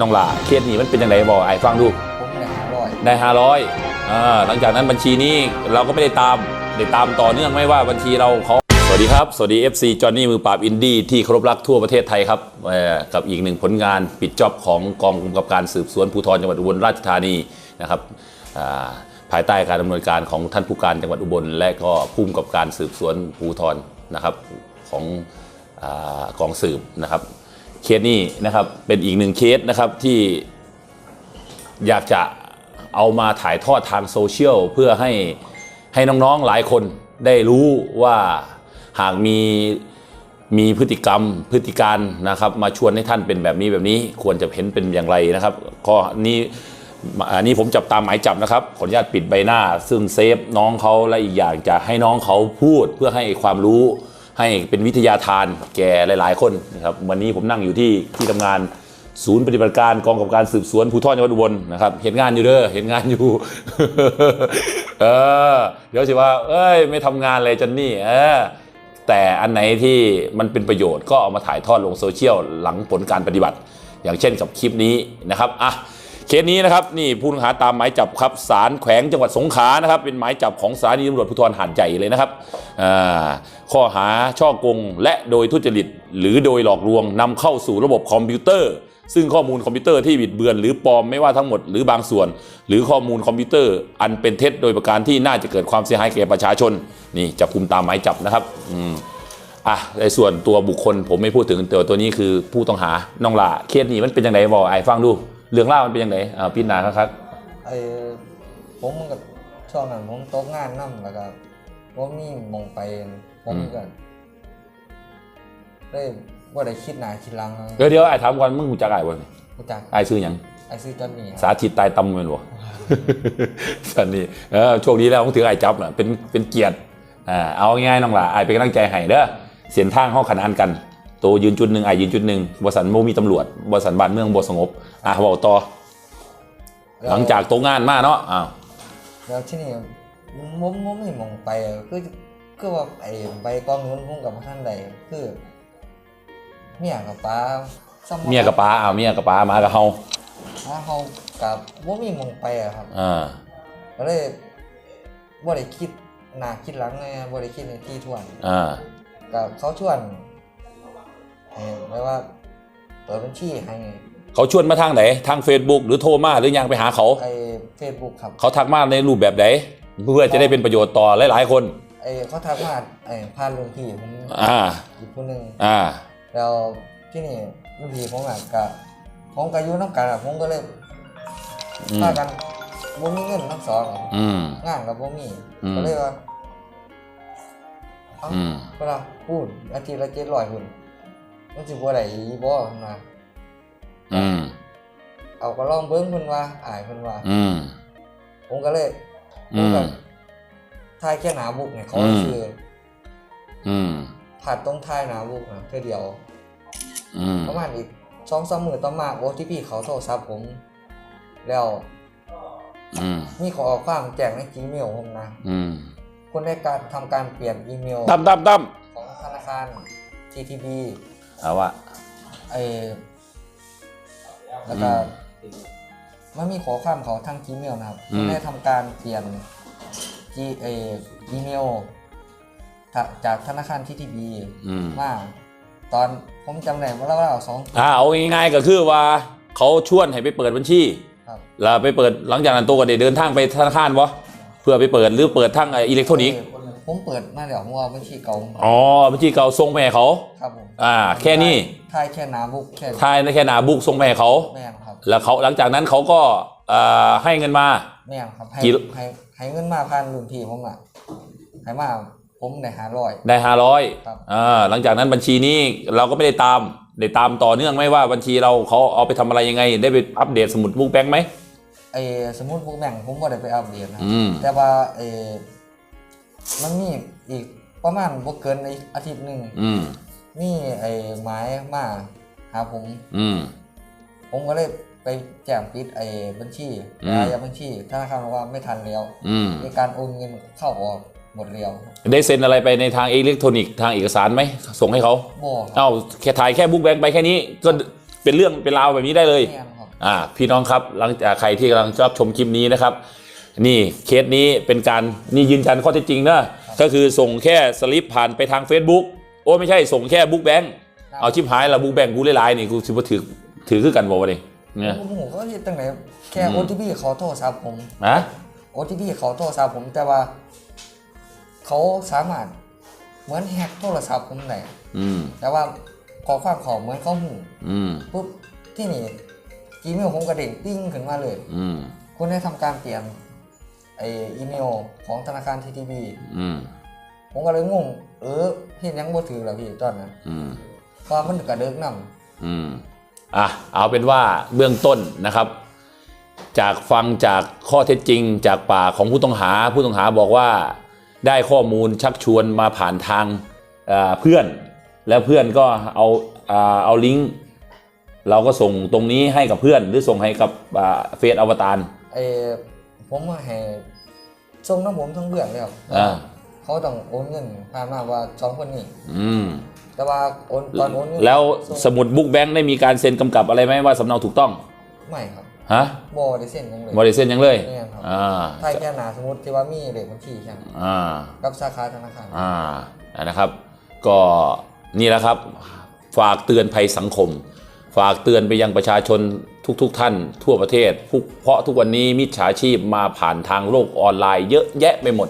น้องหล่าเคสนี้มันเป็นยังไงบอกไอ้ฟังดูผมได้ห้าร้อยได้ห้าร้อยอ่าหลังจากนั้นบัญชีนี้เราก็ไม่ได้ตามได้ตามต่อเนื่องไม่ว่าบัญชีเราเขาสวัสดีครับ สวัสดี FC จอห์นนี่มือปราบอินดี้ที่เคารพรักทั่วประเทศไทยครับเอ่อกับอีกหนึ่งผลงานปิดจ็อบของกองกำกับการสืบสวนภูธรจังหวัดอุบลราชธานีนะครับอ่าภายใต้การดำเนินการของท่านผู้การจังหวัดอุบล และก็ผู้กำกับการสืบสวนภูธรนะครับของอากองสืบนะครับ เคสนี้นะครับเป็นอีกหนึ่งเคสนะครับที่อยากจะเอามาถ่ายทอดทางโซเชียลเพื่อให้ให้น้องๆหลายคนได้รู้ว่าหากมีมีพฤติกรรมพฤติการนะครับ มาชวนให้ท่านเป็นแบบนี้แบบนี้ควรจะเห็นเป็นอย่างไรนะครับก็นี้อันนี้ผมจับตามหมายจับนะครับ ขออนุญาตปิดใบหน้า ซึ่งเซฟน้องเขาและอีกอย่างจะให้น้องเขาพูดเพื่อให้ความรู้ ให้เป็นวิทยาทานแก่หลาย ๆ คนนะครับวันนี้ผมนั่งอยู่ที่ที่ทำงานศูนย์ปฏิบัติการกองกำกับการสืบสวนภูธรจังหวัดอุบลนะครับเห็นงานอยู่เด้อเห็นงานอยู่เออเดี๋ยวสิว่า เอ้ย ไม่ทำงานเลยจันนี่เออแต่อันไหนที่มันเป็นประโยชน์ก็เอามาถ่ายทอดลงโซเชียลหลังผลการปฏิบัติ อย่างเช่นกับคลิปนี้นะครับอะ เคสนี้นะครับนี่ผู้ต้องหาตามหมายจับครับศาลแขวงจังหวัดสงขลานะครับเป็นหมายจับของสถานีตำรวจภูธรหาดใหญ่เลยนะครับข้อหาช่อกงและโดยทุจริต หรือโดยหลอกลวงนำเข้าสู่ระบบคอมพิวเตอร์ ซึ่งข้อมูลคอมพิวเตอร์ที่บิดเบือน หรือปลอมไม่ว่าทั้งหมดหรือบางส่วน หรือข้อมูลคอมพิวเตอร์ อันเป็นเท็จโดยประการที่น่าจะเกิดความเสียหายแก่ประชาชนนี่จับคุมตามหมายจับนะครับอืมอะในส่วนตัวบุคคลผมไม่พูดถึงแต่ตัวนี้คือผู้ต้องหาน้องหลาเคสนี้มันเป็นยังไงบอกไอ้ฟังดู เรื่องเล่าวมันเป็นยังไงอ่าพี่นาครับ ไอ้ผมกับช่วงนั้นผมตกงานนั่แล้วก็ผมมีหมองไปผมก็ได้ว่าได้คิดหนาคิดหลังเดี๋ยวเดี๋ยวไอ้ถามก่อนมึงหูจักไอ้บ่เนี่ยรู้จักไอ้ซื้อหยัง ไอ้ซื้อจอนนี่ครับสาธิตตายตำเงินบ่ สันนี่เออโชคดีแล้วผมถือไอ้จับน่ะเป็นเป็นเกียรติอ่าเอาง่ายๆน้องหล่าไอ้เป็นกำลังใจให้เด้อเสียนทางห้องขนานกัน โตยืนจุดหนึ่งไอ้ยืนจุดหนึ่งบริษัทโมมีตำรวจบริษัทบ้านเมืองบสงบอะบอกต่อ หลังจากโตงานมาเนาะอ้าวแล้วที่นี่ผมผมมีหมองไปอะคือคือว่าไอ้ใบกองเงินผมกับท่านใดคือเมียกับป้าซ้ำเมียกับป้าอ้าวเมียกับป้ามากับเฮาถ้าเขากับว่ามีหมองไปอะครับอ่าก็เลยบ่ได้คิดหน้าคิดหลังเลยบ่ได้คิดในที่ทวนอ่ากับเขาชวน ให้ไม่ว่าเปิดบัญชีให้เขาชวนมาทางไหน ทาง Facebook หรือโทรมาหรือยังไปหาเขา ไอ้เฟซบุ๊กครับเขาทักมาในรูปแบบไหนเพื่อจะได้เป็นประโยชน์ต่อหลาย ๆ คน ไอ้เขาทักมาไอ้พานรุ่นพี่ผมอ่า อีกคนหนึ่งอ่า แล้วที่นี่รุ่นพี่ผมอะกับผมกับอยู่น้ำกันอะผมก็เลยอืมพากันบ่มีเงินทั้งสองอืม งานกับบ่มีอืม ก็เลยว่าเอ้าอืม เวลาพูดอาทิตย์ละเจ็ดร้อยหุ่น มันสิบ่ได้อีบ่นะอืม เอาก็ลองเบิ้งเพิ่นว่าอายเพิ่นว่า อืม ผมก็เลยผอืมม ก็ทายแค่หนาบุกเนี่ยเขาอืมชื่ออืมผ่านตรงทายหนาบุกนะเพื่อเดียว อืม ประมาณอีกสองสามมือต่อมาโอทีพีเขาโทรศัพท์ผม แล้วอืมมีขอความแจ้งใน Gmail ผมนะอืมคุณได้การทำการเปลี่ยนอีเมลตั้มตั้มตั้มของธนาคาร TTB เอาวะ ไอแล้วก็อืมมันมีขอความเขาทาง Gmail นะครับคุณได้ทำการเปลี่ยน G เออีเมลถ้าจากธนาคาร TTB อืมมาตอนผมจำได้ว่าเราสองอ่าเอาง่ายๆก็คือว่า เขาชวนให้ไปเปิดบัญชี ครับแล้วไปเปิดหลังจากนั้นตัวก็ได้เดินทางไปธนาคารวะเพื่อไปเปิดหรือเปิดทางไอ้อิเล็กทรอนิกส์ ผมเปิดมาเดี๋ยวผมเอาบัญชีเก่าอ๋อบัญชีเก่าส่งไปให้เขาครับผมอ่า แค่นี้ทายแค่หนาบุกแค่ทายในแค่หนาบุกส่งไปให้เขาแม่นครับแล้วเขาหลังจากนั้นเขาก็อ่าให้เงินมาแม่นครับให้กี่ให้ให้เงินมาพันรุ่นพี่ผมอะให้มาผมได้หาร้อยได้ห้าร้อยครับอ่าหลังจากนั้นบัญชีนี้เราก็ไม่ได้ตามได้ตามต่อเนื่องไหมว่าบัญชีเราเขาเอาไปทำอะไรยังไง ได้ไปอัปเดตสมุดบุ๊กแบงค์ไหมไอ้สมมุติพวกแบ่งผมบ่ได้ไปอัปเดตนะอืมแต่ว่าไอ้ มันมีอีกประมาณบ่เกินอีกอาทิตย์หนึงอืมมีไอ้หมายมาหาผม อืม ผมก็เลยไปแจ้งปิดไอ้บัญชีอืมอายัดบัญชีธนาคารบอกว่าไม่ทันแล้วอืมในการโอนเงินเข้าออกหมดเร็วได้เซ็นอะไรไปในทางอิเล็กทรอนิกส์ทางเอกสารไหมส่งให้เขาบ่ครับเอ้าแค่ถ่ายแค่บุ๊กแบงค์ไปแค่นี้ก็เป็นเรื่องเป็นราวแบบนี้ได้เลย แม่นครับ อ่าพี่น้องครับหลังจากใครที่กำลังรับชมคลิปนี้นะครับ นี่เคสนี้เป็นการนี่ยืนยันข้อเท็จจริงนะก็คือส่งแค่สลิปผ่านไปทาง Facebook โอ้ไม่ใช่ส่งแค่บุ๊กแบงค์เอาชิปหายละบุ๊กแบงค์กูหลายๆนี่กูสิบ่ถือถือคือกันบ่วะนี่เนี่ยผมผมก็เฮ็ดตั้งไหนแค่อืม OTP เขาโทรศัพท์ผมนะ OTP เขาโทรศัพท์ผมแต่ว่า เขาสามารถเหมือนแฮกโทรศัพท์ผมได้อืมแต่ว่าขอความเขาเหมือนเขาหูอืมปุ๊บที่นี่อีเมลผมกระเด้งปิ้งขึ้นมาเลย อืมคุณได้ทำการเปลี่ยน ไออีเมลของธนาคาร TTB อืมผมก็เลยงงเออเห็นยังบ่ถือแล้วพี่ตอนนั้นอืมเพราะมันกระเดิกนำอืมอะเอาเป็นว่าเบื้องต้นนะครับ จากฟังจากข้อเท็จจริง จากปากของผู้ต้องหา ผู้ต้องหาบอกว่าได้ข้อมูลชักชวนมาผ่านทางเอ่อเพื่อน แล้วเพื่อนก็เอาอ่าเอาลิงก์เราก็ส่งตรงนี้ให้กับเพื่อน หรือส่งให้กับอ่าเฟซอวตารไอ ผมมาให้ส่งน้ำผมทั้งเบื้องเลยครับอ่าเขาต้องโอนเงินผ่านมาว่าสองคนนี้อืมแต่ว่าโอนตอนโอนเงินแล้วส่งสมุดบุ๊กแบงค์ได้มีการเซ็นกำกับอะไรไหมว่าสำเนาถูกต้องไม่ครับฮะบอได้เซ็นยังเลยบริเซ็นยังเลยเนี่ยครับอ่าถ้าแค่หนาสมมติที่ว่ามีเลขบัญชีใช่ไหมอ่ากับสาขาธนาคารอ่านะครับ ก็นี่แหละครับ ฝากเตือนภัยสังคม ฝากเตือนไปยังประชาชนทุกๆทท่านทั่วประเทศทุกเพราะทุกวันนี้มิจฉาชีพมาผ่านทางโลกออนไลน์เยอะแยะไปหมด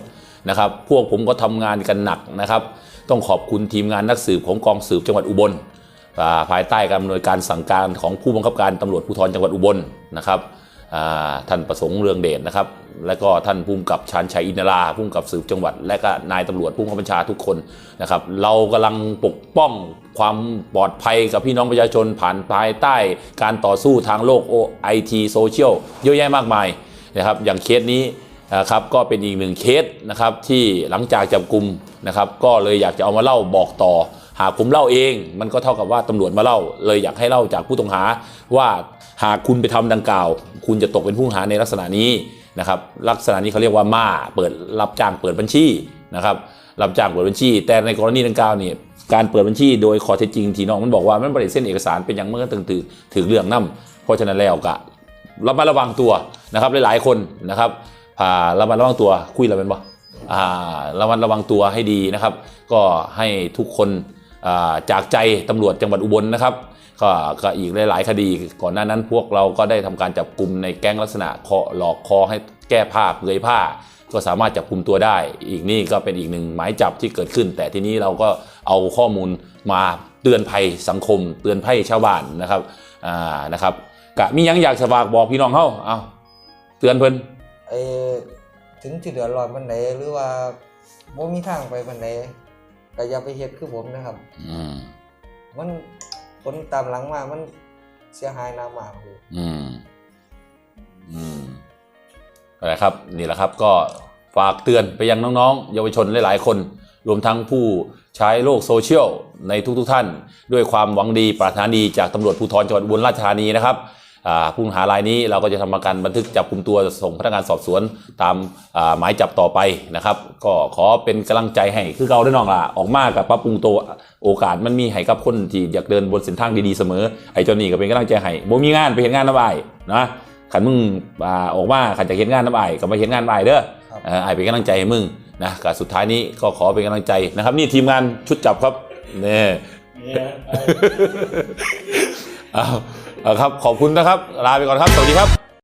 นะครับ พวกผมก็ทำงานกันหนักนะครับ ต้องขอบคุณทีมงานนักสืบของกองสืบจังหวัดอุบลภายใต้การอำนวยการสั่งการของผู้บังคับการตำรวจภูธรจังหวัดอุบลนะครับ ท่านประสงค์เรืองเดชนะครับ และก็ท่านภูมิกับชานชัยอินทราภูมิกับสืบจังหวัด และก็นายตำรวจผู้บังคับบัญชาทุกคนนะครับ เรากำลังปกป้องความปลอดภัยกับพี่น้องประชาชนผ่านภายใต้การต่อสู้ทางโลกโอไอทีโซเชียลเยอะแยะมากมายนะครับ อย่างเคสนี้นะครับก็เป็นอีกหนึ่งเคสนะครับที่หลังจากจับกลุ่มนะครับ ก็เลยอยากจะเอามาเล่าบอกต่อ หากผมเล่าเอง มันก็เท่ากับว่าตำรวจมาเล่า เลยอยากให้เล่าจากผู้ต้องหา ว่าหากคุณไปทำดังกล่าว คุณจะตกเป็นผู้ต้องหาในลักษณะนี้นะครับลักษณะนี้เขาเรียกว่ามาเปิดรับจ้างเปิดบัญชีนะครับรับจ้างเปิดบัญชี แต่ในกรณีดังกล่าวนี่การเปิดบัญชีโดยขอเท็จจริงทีน้องมันบอกว่ามันบริเส้นเอกสารเป็นอย่างเมื่อตึงถือถือเรื่องนํเพราะฉะนั้นแล้วก็ระมัดระวังตัวนะครับหลายๆคนนะครับอ่าระมัดระวังตัวคุยแล้วเป็นบ่อ่าระมัดระวังตัวให้ดีนะครับ ก็ให้ทุกคน จากใจตำรวจจังหวัดอุบลนะครับก็ก็อีกหลายๆคดี ก่อนหน้านั้นพวกเราก็ได้ทำการจับกลุ่มในแก๊งลักษณะเคาะหลอกคอให้แก้ผ้าเปลือยผ้า ก็สามารถจับกลุ่มตัวได้ อีกนี่ก็เป็นอีกหนึ่งหมายจับที่เกิดขึ้น แต่ทีนี้เราก็เอาข้อมูลมาเตือนภัยสังคม เตือนภัยชาวบ้านนะครับอ่านะครับกะมียังอยากสฝากบอกพี่น้องเขาเอาเตือนเพิ่นไอถึงที่เดือดร้อนบันไดหรือว่าบ่มีทางไปบันได ก็อย่าไปเฮ็ดคือผมนะครับ อืมมันผลตามหลังมา มันเสียหายหน้ามากเลยอืมอืมอะไรครับ นี่แหละครับ ก็ฝากเตือนไปยังน้องๆ เยาวชนหลายๆ คน รวมทั้งผู้ใช้โลกโซเชียลในทุกๆท่าน ด้วยความหวังดีปรารถนาดีจากตำรวจภูธรจังหวัดอุบลราชธานีนะครับอ่า ผู้ต้องหารายนี้เราก็จะทำการบันทึกจับกลุ่มตัวส่งพนักงานสอบสวนตามอ่าหมายจับต่อไปนะครับก็ขอเป็นกำลังใจให้คือเราได้น้องล่ะออกมากับปรับปรุงตัวโอกาสมันมีให้กับคนที่อยากเดินบนเส้นทางดีๆเสมอไอ้เจานี่ก็เป็นกำลังใจให้บ่มีงานไปเห็นงานน้ำอ้ายนะขันมึงอ่าออกมาขันจะเห็นงานน้ำอ้ายก็มาเห็นงานอ้ายเด้อครับเอ่อไอ้เป็นกำลังใจให้มึงนะก็สุดท้ายนี้ก็ขอเป็นกำลังใจนะครับ นี่ทีมงานชุดจับครับนี่เอาเอา ครับขอบคุณนะครับ ลาไปก่อนครับ สวัสดีครับ